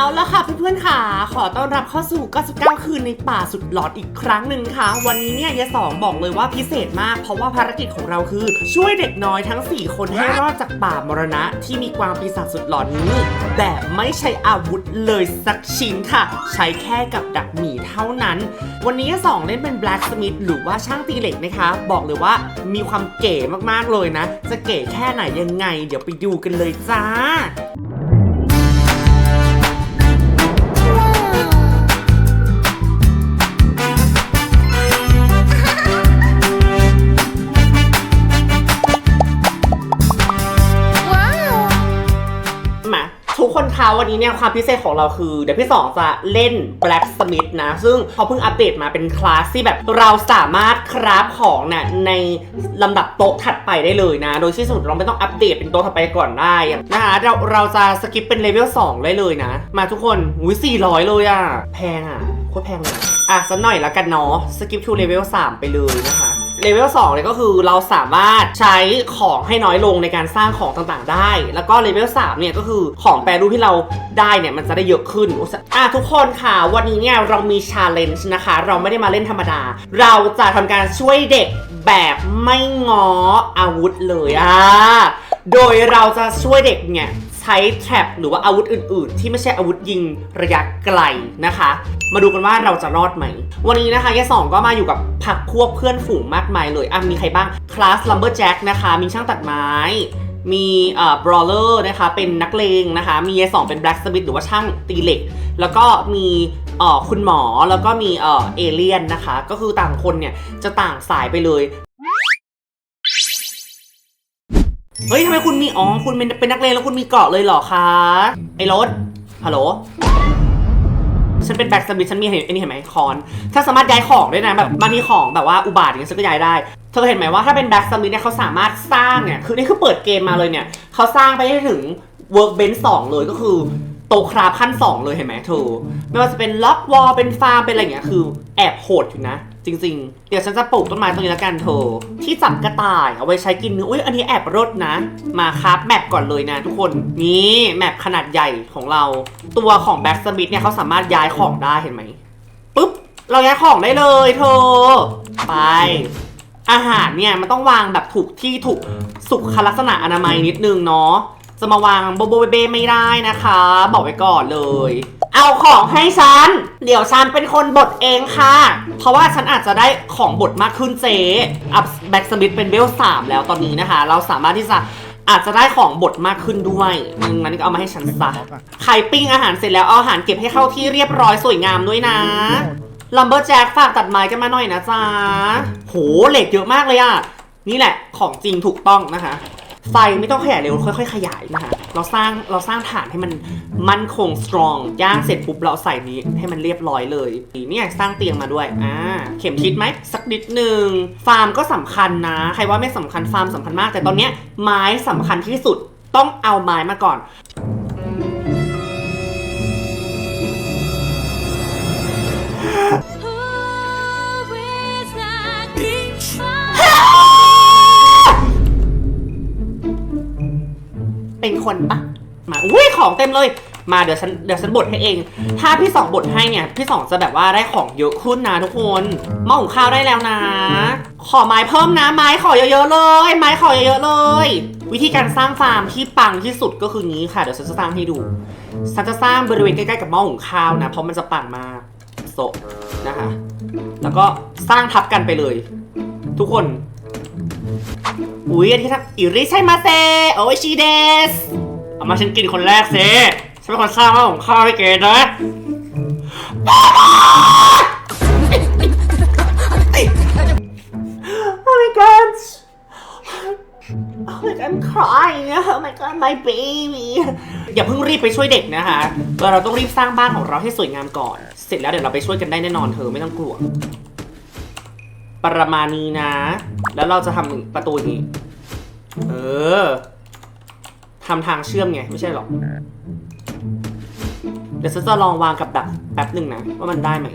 เอาละค่ะเพื่อนๆค่ะ ขอต้อนรับเข้าสู่ 99 คืนในป่าสุดหลอนอีกครั้งหนึ่งค่ะ วันนี้เนี่ยยายสองบอกเลยว่าพิเศษมาก เพราะว่าภารกิจของเราคือ ช่วยเด็กน้อยทั้ง 4 คนให้รอดจากป่ามรณะ ที่มีกวางปีศาจสุดหลอนนี้ แบบไม่ใช้อาวุธเลยสักชิ้นค่ะ ใช้แค่กับดักหมีเท่านั้น วันนี้ยายสองเล่นเป็น blacksmith หรือว่าช่างตีเหล็กนะคะ บอกเลยว่ามีความเก๋มากๆเลยนะ จะเก๋แค่ไหนยังไง เดี๋ยวไปดูกันเลยจ้า นี้เนี่ยความพิเศษของเราคือ เดี๋ยวพี่สองจะเล่น Blacksmith นะ ซึ่งเขาเพิ่งอัปเดตมาเป็นคลาสที่แบบเราสามารถคราฟของเนี่ยในลำดับโต๊ะถัดไปได้เลยนะ โดยที่สมมติเราไม่ต้องอัปเดตเป็นโต๊ะถัดไปก่อนได้นะคะเราเราจะสกิปเป็นเลเวล2ได้เลยนะ มาทุกคนอุ้ย400 เลยอะแพงอะโคตรแพงเลยอะอะสักหน่อยแล้วกันเนาะสกิปทูเลเวล3ไปเลยนะคะ เลเวล2เนี่ยก็คือเราสามารถใช้ของให้น้อยลงในการสร้างของต่างๆ ได้ แล้วก็เลเวล3เนี่ยก็คือของแปรรูปที่เราได้เนี่ยมันจะได้เยอะขึ้นอะทุกคนค่ะ วันนี้เนี่ยเรามีชาเลนจ์นะคะ เราไม่ได้มาเล่นธรรมดา เราจะทำการช่วยเด็กแบบไม่ง้ออาวุธเลยอะ โดยเราจะช่วยเด็กเนี่ย ใช้แทรปหรือว่าอาวุธอื่น ๆ ที่ไม่ใช่อาวุธยิงระยะไกลนะคะ มาดูกันว่าเราจะรอดไหม วันนี้นะคะยายสองก็มาอยู่กับพักพวกเพื่อนฝูงมากมายเลยอะมีใครบ้างคลาสลัมเบอร์แจ็คนะคะ มีช่างตัดไม้มีเอ่อบรอเลอร์นะคะ เป็นนักเลงนะคะ มียายสองเป็นแบล็กสมิธหรือว่าช่างตีเหล็ก แล้วก็มีเอ่อคุณหมอแล้วก็มีเอ่อเอเลียนนะคะ ก็คือต่างคนเนี่ยจะต่างสายไปเลย เฮ้ยทำไมคุณมีอ๋อคุณเป็นเป็นนักเลงแล้วคุณมีเกราะเลยเหรอคะไอ้รถฮัลโหลฉันเป็นแบ็กสมิธฉันมีเห็นไอ้นี่เห็นไหมคอนถ้าสามารถย้ายของได้นะแบบบางทีของแบบว่าอุบาทอย่างเงี้ยฉันก็ย้ายได้ เธอเห็นไหมว่าถ้าเป็นแบ็กสมิธเนี่ยเขาสามารถสร้างเนี่ยคือนี่คือเปิดเกมมาเลยเนี่ยเขาสร้างไปได้ถึง workbench 2เลยก็คือโตคราฟขั้น2เลยเห็นไหมเธอไม่ว่าจะเป็นล็อกวอลเป็นฟาร์มเป็นอะไรอย่างเงี้ยคือแอบโหดอยู่นะ จริง ๆ เดี๋ยวฉันจะปลูกต้นไม้ตรงนี้แล้วกันเธอที่จับกระต่ายเอาไว้ใช้กินเนื้ออุ้ยอันนี้แอบรสนะ มาครับแมปก่อนเลยนะทุกคน นี่แมปขนาดใหญ่ของเรา ตัวของแบ็กสมิธเนี่ยเขาสามารถย้ายของได้เห็นไหมปุ๊บ เราย้ายของได้เลยเธอไป อาหารเนี่ยมันต้องวางแบบถูกที่ถูกสุขลักษณะอนามัยนิดนึงเนาะ จะมาวางโบโบเบเบไม่ได้นะคะ บอกไว้ก่อนเลย เอาของให้ฉัน เดี๋ยวฉันเป็นคนบดเองค่ะ เพราะว่าฉันอาจจะได้ของบดมากขึ้นเจ๊อัพแบ็กสมิธเป็นเวลสามแล้วตอนนี้นะคะ เราสามารถที่จะอาจจะได้ของบดมากขึ้นด้วยอืมงั้นก็เอามาให้ฉันซะไข่ปิ้งอาหารเสร็จแล้วเอาอาหารเก็บให้เข้าที่เรียบร้อยสวยงามด้วยนะลัมเบอร์แจ็คฝากตัดไม้กันมาหน่อยนะจ๊ะ โหเหล็กเยอะมากเลยอะนี่แหละของจริงถูกต้องนะคะ ไฟไม่ต้องขยายเร็วค่อยๆขยายนะคะเราสร้างเราสร้างฐานให้มันมั่นคงสตรองย่างเสร็จปุ๊บเราใส่นี้ให้มันเรียบร้อยเลยเนี่ยสร้างเตียงมาด้วยอ่าเข็มทิศไหมสักนิดหนึ่งฟาร์มก็สำคัญนะ ใครว่าไม่สำคัญฟาร์มสำคัญมาก แต่ตอนเนี้ยไม้สำคัญที่สุดต้องเอาไม้มาก่อน คนปะมาอุ้ยของเต็มเลย มาเดี๋ยวฉันเดี๋ยวฉันบดให้เอง ถ้าพี่สองบดให้เนี่ย พี่สองจะแบบว่าได้ของเยอะขึ้นนะทุกคนหม้อหุงข้าวได้แล้วนะ ขอไม้เพิ่มนะ ไม้ขอเยอะๆเลย ไม้ขอเยอะๆเลย วิธีการสร้างฟาร์มที่ปังที่สุดก็คืองี้ค่ะเดี๋ยวฉันจะสร้างให้ดูฉันจะสร้างบริเวณใกล้ๆกับหม้อหุงข้าวนะเพราะมันจะปังมากโซะนะคะแล้วก็สร้างทับกันไปเลย ทุกคน อุ๊ยอันที่ทำอิริใช่มาเซโอชิเดสเอามาฉันกินคนแรกเซฉันเป็นคนสร้างมาของข้าวให้เกดนะ Oh my god Oh my god I'm crying Oh my god my baby อย่าเพิ่งรีบไปช่วยเด็กนะคะเราต้องรีบสร้างบ้านของเราให้สวยงามก่อน เสร็จแล้วเดี๋ยวเราไปช่วยกันได้แน่นอนเธอไม่ต้องกลัว ประมาณนี้นะ แล้วเราจะทำประตูอย่างนี้ เออทำทางเชื่อมไง ไม่ใช่หรอก เดี๋ยวฉันจะลองวางกับดักแป๊บหนึ่งนะ ว่ามันได้ไหม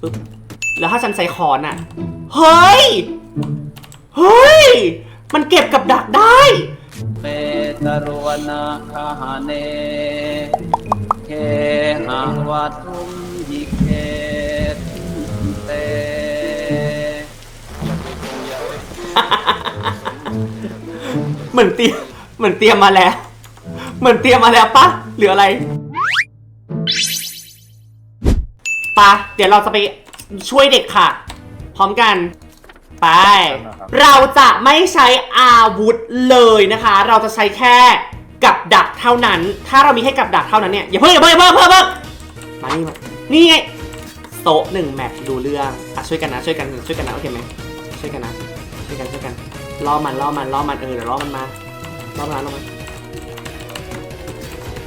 ปึ๊บแล้วถ้าฉันใช้คอนอะเฮ้ย เฮ้ย มันเก็บกับดักได้เปตรวนาคาหเนเคว่าทุ่มยิเกตเต เหมือนเตรียมเหมือนเตรียมมาแล้ว เหมือนเตรียมมาแล้วปะหรืออะไรปะเดี๋ยวเราจะไปช่วยเด็กค่ะ พร้อมกัน ไป เราจะไม่ใช้อาวุธเลยนะคะ เราจะใช้แค่กับดักเท่านั้น ถ้าเรามีแค่กับดักเท่านั้นเนี่ย อย่าเพิ่งอย่าเพิ่งอย่าเพิ่งอย่าเพิ่งมานี่มานี่ไงโต๊ะหนึ่งแมตช์ดูเรื่องอะช่วยกันนะช่วยกันช่วยกันนะโอเคไหมช่วยกันนะ ล่อมันล่อมันล่อมันเออเดี๋ยวล่อมันมาล่อมาล่อมา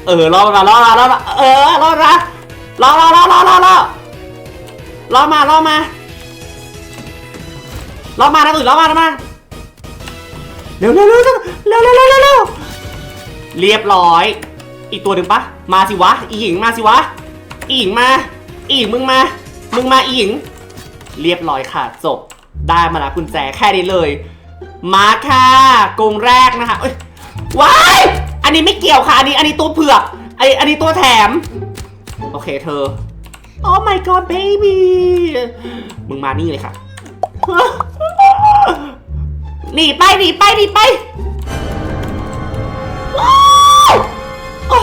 เออล่อมัาล่อมาล่อมาเออล่อมาล่อล่อล่อล่อล่อล่อล่อมาล่อมาล่อมานวตื่นล่อมาแล้วมาเร็วเร็วเร็วเร็วเร็วเร็วเร็วเรียบร้อย อีกตัวหนึ่งปะมาสิวะ อีหญิงมาสิวะ อีหญิงมา อีหญิงมึงมา มึงมาอีหญิง เรียบร้อยค่ะจบได้มาละกุญแจแค่นี้เลย มาค่ะกรงแรกนะคะเอ้ยว้ายอันนี้ไม่เกี่ยวค่ะ อันนี้อันนี้ตัวเผือกไออันนี้ตัวแถม โอเคเธอ Oh my god baby มึงมานี่เลยค่ะ หนีไปหนีไปหนีไปว้าวอ้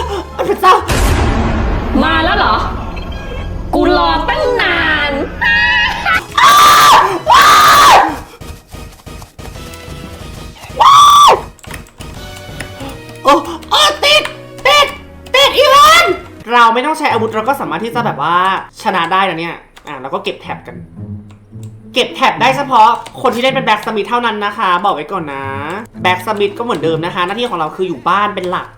พระเจ้า มาแล้วเหรอ กูรอตั้ง เราไม่ต้องใช้อาวุธเราก็สามารถที่จะแบบว่าชนะได้นะเนี่ย อะเราก็เก็บแท็บกัน เก็บแท็บได้เฉพาะคนที่เล่นเป็นแบ็กสมิธเท่านั้นนะคะ บอกไว้ก่อนนะ แบ็กสมิธก็เหมือนเดิมนะคะ หน้าที่ของเราคืออยู่บ้านเป็นหลัก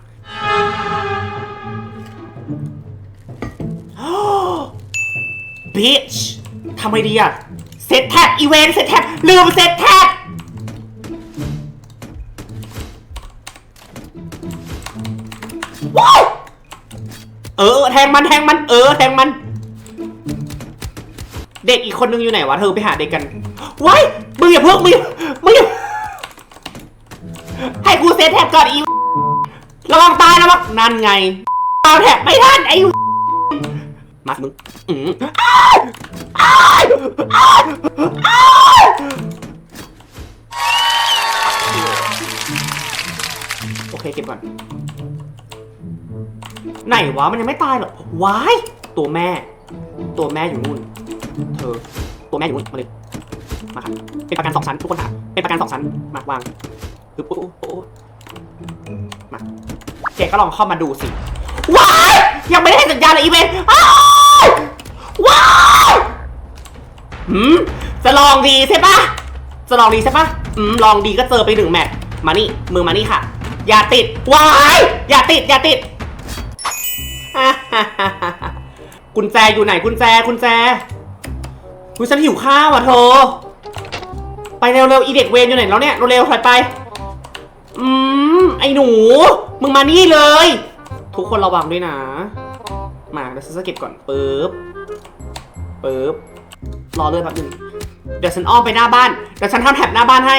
บิชทำไมดีอะเซตแท็บอีเวนต์เซตแท็บลืมเซตแท็บว้าว เออ แทงมันแทงมัน เออ แทงมัน เด็กอีกคนนึงอยู่ไหนวะเธอไปหาเด็กกันว้ายมึงอย่าเพิ่งมึงมึงอย่าให้กูเซตแท็บก่อนอีระวังตายระวังนั่นไงเอาแท็บไม่ทันไอ้มามึงอืมอ้ายอ้ายอ้ายอ้ายโอเคเก็บก่อน ไหนวะมันยังไม่ตายหรอวายตัวแม่ ตัวแม่อยู่นู่น เธอ ตัวแม่อยู่นู่นมาเลยมาครับเป็นประกันสองชั้นทุกคนค่ะเป็นประกันสองชั้นมาวางปึ๊บโอ้โหโอ้โหมาเจก็ลองเข้ามาดูสิว้ายยังไม่ได้ให้สัญญาณเลยอีเวนต์อ้าวว้าวหืมจะลองดีใช่ปะจะลองดีใช่ปะอืมลองดีก็เจอไปหนึ่งแมตช์มานี่มือมานี่ค่ะ อย่าติดว้ายอย่าติดอย่าติด กุญแจอยู่ไหนกุญแจกุญแจคุยฉันหิวข้าวอะเธอ ไปเร็วๆอีเด็กเวรอยู่ไหนแล้วเนี่ยเร็วๆถอยไป อืมไอ้หนู มึงมานี่เลย ทุกคนระวังด้วยนะ มาเดี๋ยวฉันจะเก็บก่อนปึ๊บปึ๊บรอเลยแป๊บนึงเดี๋ยวฉันอ้อมไปหน้าบ้าน เดี๋ยวฉันทำแถบหน้าบ้านให้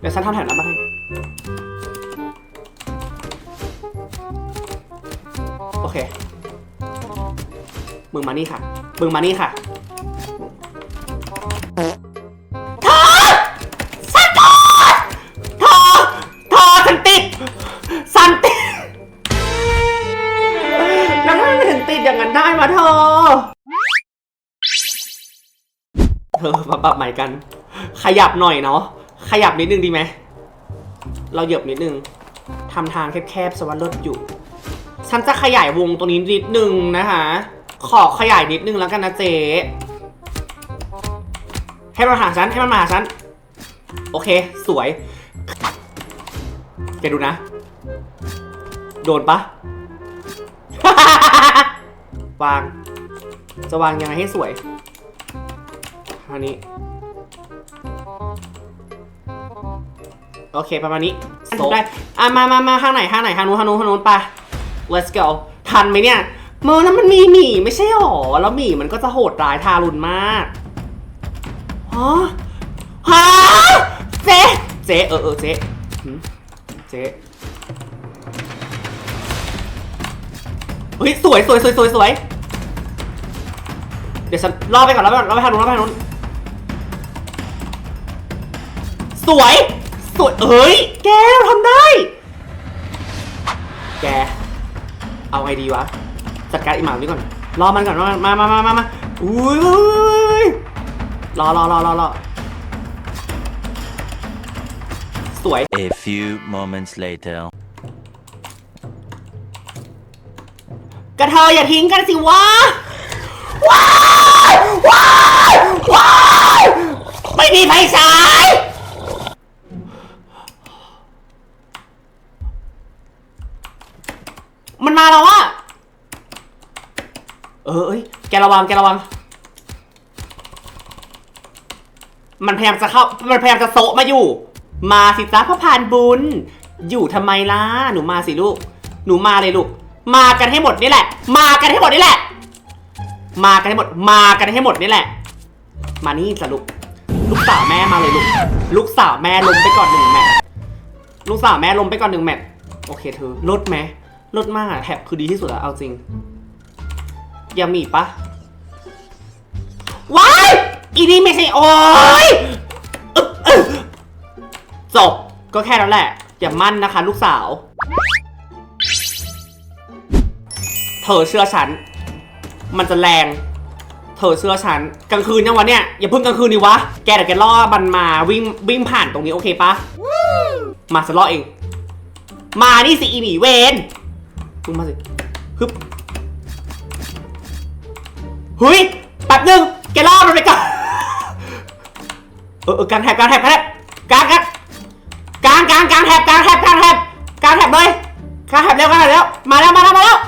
เดี๋ยวฉันทำแถบหน้าบ้านให้ โอเค มึงมานี่ค่ะ มึงมานี่ค่ะเธอฉันติดเธอเธอฉันติดฉันติแล้วทำไมมันถึงติดอย่างนั้นได้วะเธอ เธอมาปรับใหม่กัน ขยับหน่อยเนาะ ขยับนิดนึงดีไหม เราเหยียบนิดนึงทำทางแคบๆสวัสดลดอยู่ ฉันจะขยายวงตัวนี้นิดนึงนะคะ ขอขยายนิดนึงแล้วกันนะเจ๊ให้มันมาหาฉันให้มันมาหาฉัน โอเค สวยแกดูนะ โดนปะวาง จะวางยังไงให้สวยอันนี้ โอเคประมาณนี้โซได้อะมามามาทางไหนทางไหนทางนู้นทางนู้นทางนู้นไป let's go ทันไหมเนี่ยเมื่อนั้นมันมีหมีไม่ใช่หรอ แล้วหมีมันก็จะโหดร้ายทารุณมากฮะฮะเจ๊เจ๊เออเออเจ๊เจ๊เฮ้ยสวยสวยสวยสวยสวยเดี๋ยวฉันรอไปก่อนรอไปก่อนรอไปทางนู้นรอไปทางนู้นสวย สวยเอ้ย แกทำได้ แก เอาไงดีวะจัดการอีหมานี้ก่อน รอมันก่อนรอมันมา มา มา มา มาอุ้ยอุ้ยรอรอรอรอรอสวย A few moments later. กระเทยอย่าทิ้งกันสิวะ ว้าย ว้าย ว้าย ไม่มีไฟฉาย มันมาแล้วอะเออเอ้ย แกระวังแกระวัง มันพยายามจะเข้า มันพยายามจะโซะมาอยู่ มาสิจ้าพ่อพานบุญ อยู่ทำไมล่ะ หนูมาสิลูก หนูมาเลยลูก มากันให้หมดนี่แหละ มากันให้หมดนี่แหละ มากันให้หมด มากันให้หมดนี่แหละ มานี่จ้ะลูกลูกสาวแม่มาเลยลูก ลูกสาวแม่ลมไปก่อนหนึ่งแมตช์ลูกสาวแม่ลมไปก่อนหนึ่งแมตช์โอเคเธอลดไหมลดมากแท็บคือดีที่สุดอะเอาจริง ยังมีอีกปะว้ายอีนี่ไม่ใช่โอ้ยอึ๊บอึ๊บจบก็แค่นั้นแหละ อย่ามั่นนะคะ ลูกสาว เธอเชื่อฉัน มันจะแรง เธอเชื่อฉัน กลางคืนยังวะเนี่ย อย่าเพิ่งกลางคืนดิวะ แกเดี๋ยวแกล่อมันมาวิ่งวิ่งผ่านตรงนี้โอเคปะมาฉันล่อเอง มานี่สิอีหมีเวนมึงมาสิฮึบ เฮ้ยแป๊บนึงแกล่อมันไปก่อนเออเออกางแถบกางแถบกางแถบกางครับกางกางกางแถบกางแถบกางแถบกางแถบเลยกางแถบเร็วกางแถบเร็วมาแล้วมาแล้วมาแล้ว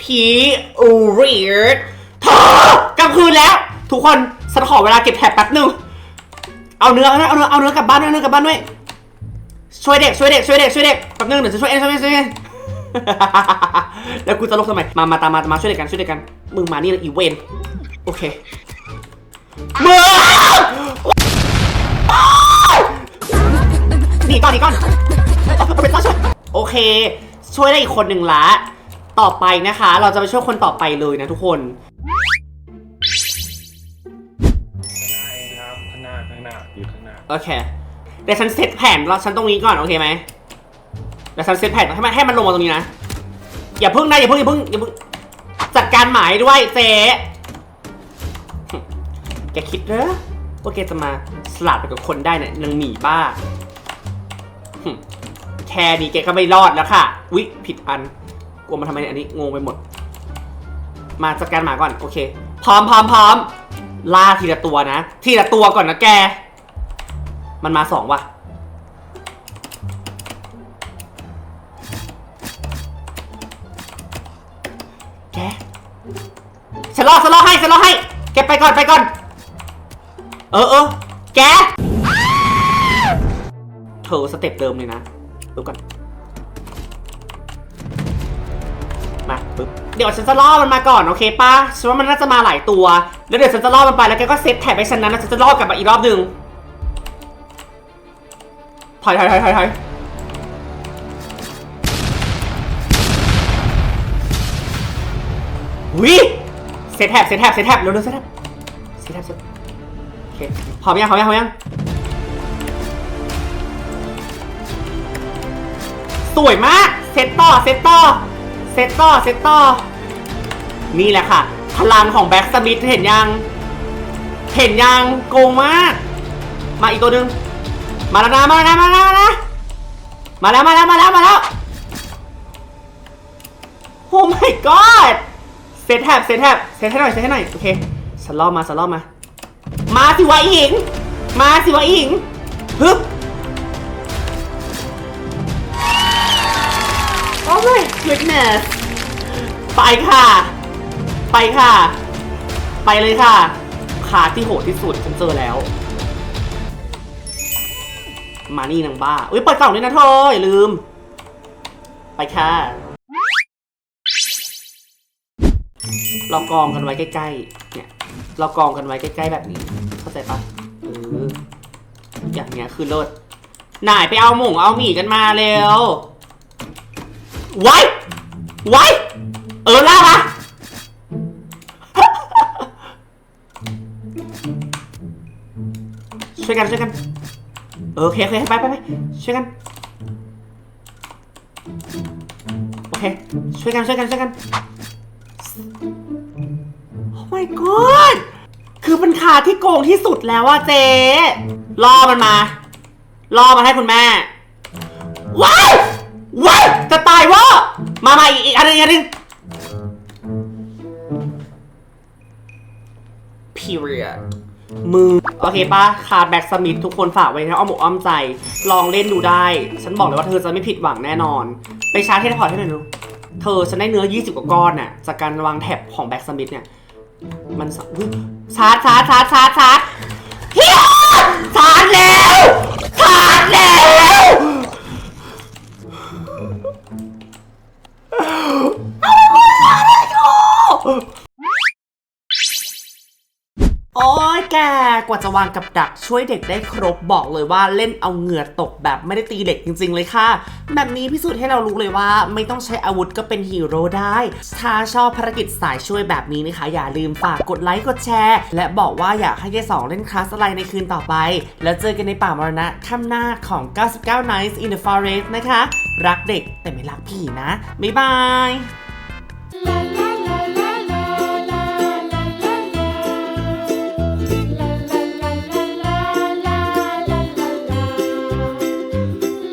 ผีอูเรียดเธอกลางคืนแล้ว ทุกคนฉันขอเวลาเก็บแถบแป๊บนึงเอาเนื้อเอาเนื้อเอาเนื้อกลับบ้านเอาเนื้อกลับบ้านด้วยช่วยเด็กช่วยเด็กช่วยเด็กช่วยเด็กแป๊บนึงเดี๋ยวจะช่วยเองช่วยเองช่วยเอง แล้วกูจะลบทำไม มา มาตามมาตามมาช่วยเด็กกันช่วยเด็กกัน มึงมานี่เลยอีเวนโอเคมึงหนีก่อนหนีก่อนเอาเอาไปต่อช่วยโอเค ช่วยได้อีกคนหนึ่งละ ต่อไปนะคะ เราจะไปช่วยคนต่อไปเลยนะทุกคนครับข้างหน้าข้างหน้าอยู่ข้างหน้า โอเคเดี๋ยวฉันเซตแผนเราฉันตรงนี้ก่อน โอเคไหม เดี๋ยวฉันเซตแผนให้มันให้มันลงมาตรงนี้นะ อย่าพึ่งนะอย่าพึ่งอย่าพึ่งอย่าพึ่งจัดการหมายด้วยเจ๊หึแกคิดเหรอว่าแกจะมาสลัดไปกับคนได้เนี่ยนางหมีบ้าแค่นี้แกก็ไม่รอดแล้วค่ะวิผิดอันกลัวมาทำไมอันนี้งงไปหมด มาจัดการหมาก่อนโอเค พร้อมพร้อมพร้อมล่าทีละตัวนะ ทีละตัวก่อนนะแก มันมาสองว่ะ แกไปก่อนไปก่อน เออเออแกเธอสเต็ปเดิมเลยนะดูก่อนมาปึ๊บเดี๋ยวฉันจะล่อมันมาก่อนโอเคปะฉันว่ามันน่าจะมาหลายตัว แล้วเดี๋ยวฉันจะล่อมันไปแล้วแกก็เซตแท็บให้ฉันนะแล้วฉันจะล่อกลับมาอีกรอบหนึ่งถอยถอยถอยถอยถอยวิ เซตแท็บเซตแท็บเซตแท็บเร็วๆเซตแท็บเซตแท็บเซตโอเคพร้อมยังพร้อมยังพร้อมยังสวยมากเซตต่อเซตต่อเซตต่อเซตต่อนี่แหละค่ะ พลังของแบ็กสมิธเห็นยัง เห็นยังโกงมาก มาอีกตัวหนึ่งมาแล้วนะมาแล้วนะมาแล้วนะมาแล้วมาแล้วมาแล้วมาแล้วโอ้ my god เซตแทบเซตแทบเซตให้หน่อยเซตให้หน่อยโอเคฉันล่อมาฉันล่อมา มาสิวะอีหญิง มาสิวะอีหญิงฮึบ Oh my goodness ไปค่ะ ไปค่ะ ไปเลยค่ะขาที่โหดที่สุดฉันเจอแล้ว มานี่นางบ้าอุ้ยเปิดกล่องด้วยนะเธออย่าลืม ไปค่ะ เรากองกันไว้ใกล้ๆ เนี่ย เรากองกันไว้ใกล้ๆแบบนี้ เข้าใจปะเออ อย่างเงี้ยคือเลิศหนายไปเอาหมูเอาหมี่กันมาเร็ว ไว้ ไว้ เออล่ากมาช่วยกันช่วยกัน โอเคโอเคไปไปไปช่วยกัน โอเค ช่วยกันช่วยกันช่วยกัน my god คือเป็นขาที่โกงที่สุดแล้วอะเจ๊ล่อมันมาล่อมาให้คุณแม่ ว้ายว้ายจะตายวะมามาอีกอีกอันนึงอีกอันนึง period มือโอเคปะคาร์ดแบ็กสมิธทุกคนฝากไว้นะอ้อมอกอ้อมใจ ลองเล่นดูได้ ฉันบอกเลยว่าเธอจะไม่ผิดหวังแน่นอน ไปชาร์จเทเลพอร์ตให้หน่อยดู เธอฉันได้เนื้อ 20 กว่าก้อนน่ะจากการวางแท็บของแบ็กสมิธเนี่ย มันสอุ๊ยชาร์จชาร์จชาร์จชาร์จชาร์จเฮียชาร์จแล้วชาร์จแล้ว กกว่าจะวางกับดักช่วยเด็กได้ครบบอกเลยว่าเล่นเอาเหงื่อตกแบบไม่ได้ตีเด็กจริง ๆ เลยค่ะ แบบนี้พิสูจน์ให้เรารู้เลยว่า ไม่ต้องใช้อาวุธก็เป็นฮีโร่ได้ ถ้าชอบภารกิจสายช่วยแบบนี้นะคะ อย่าลืมฝากกดไลค์กดแชร์ และบอกว่าอยากให้ยายสองเล่นคลาสอะไรในคืนต่อไป แล้วเจอกันในป่ามรณะค่ำหน้าของ 99 Nights in the Forest นะคะ รักเด็กแต่ไม่รักผีนะบ๊ายบาย